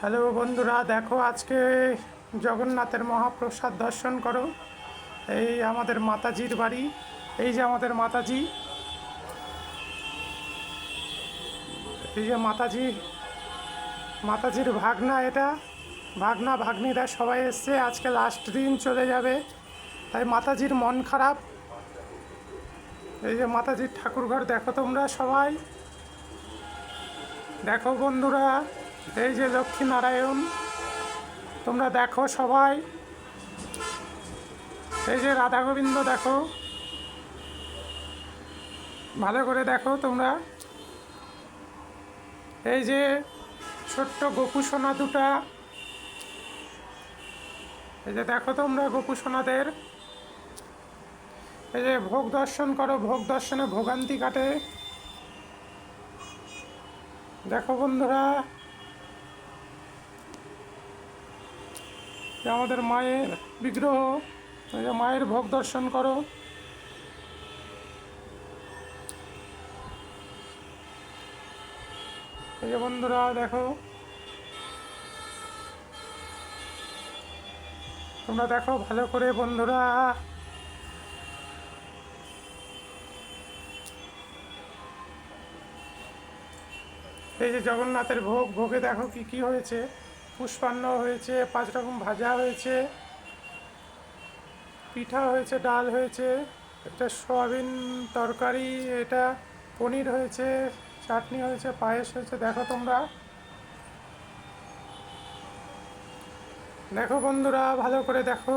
Hello বন্ধুরা, দেখো আজকে জগন্নাথের মহাপ্রসাদ দর্শন করো। এই আমাদের মাতাজির বাড়ি, এই যে আমাদের মাতাজি, এই যে মাতাজি, মাতাজির ভাগনা এটা, ভাগনা ভাগ্নিরা সবাই এসছে, আজকে লাস্ট দিন চলে যাবে। তাই মাতাজির মন খারাপ। এই যে মাতাজির ঠাকুরঘর, দেখো তোমরা সবাই। দেখো বন্ধুরা এই যে লক্ষ্মী নারায়ণ তোমরা দেখো সবাই। এই যে রাধা গোবিন্দ দেখো। ভালো করে দেখো তোমরা। এই যে ছোট্ট গোপু সোনা দুটা। এই যে দেখো তোমরা গোপু সোনাদের এই যে ভোগ দর্শন করো, ভোগ দর্শনে ভোগান্তি কাটে। দেখো বন্ধুরা আমাদের মায়ের বিগ্রহ মায়ের ভোগ দর্শন করো। এই যে বন্ধুরা, দেখো। তোমরা দেখো ভালো করে বন্ধুরা। এই যে জগন্নাথের ভোগ, ভোগে দেখো কি কি হয়েছে। পুষ্পান্ন হয়েছে, পাঁচ রকম ভাজা হয়েছে, পিঠা হয়েছে, ডাল হয়েছে, এটা সয়াবিন তরকারি, এটা পনির হয়েছে, চাটনি হয়েছে, পায়েস হয়েছে, দেখো তোমরা। দেখো বন্ধুরা, ভালো করে দেখো।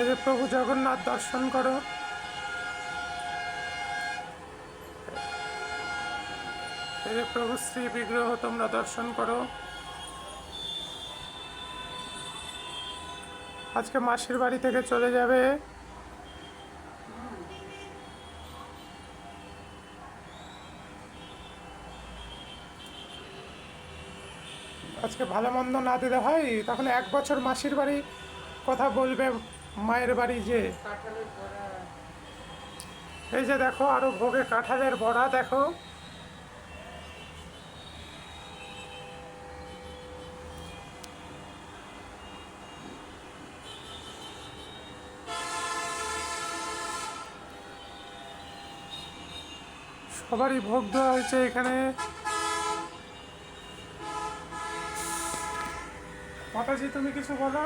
এই যে প্রভু জগন্নাথ দর্শন করো। যে প্রভু, শ্রী বিগ্রহ, তোমরা দর্শন করো। আজকে মাসির বাড়ি থেকে চলে যাবে। আজকে ভালো মন্দ না দিলে হয়, তখন এক বছর মাসির বাড়ি কথা বলবে মায়ের বাড়ি যে এই যে দেখো, আরও ভোগে কাঁঠালের বড়া, দেখো। সবারই ভোগ দেওয়া হয়েছে এখানে। মাতাজি তুমি কিছু বলো?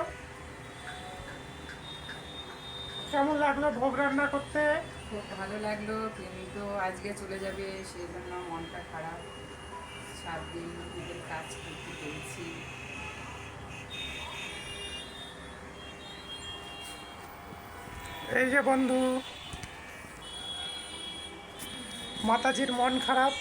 কেমন লাগল ভোগ রান্না করতে? খুব ভালো লাগল তুমি তো আজকে চলে যাবে সেই জন্য মনটা খারাপ। সাত দিন নিজের কাজ করতে পেরেছি। এই যে বন্ধু মাতাজির মন খারাপ।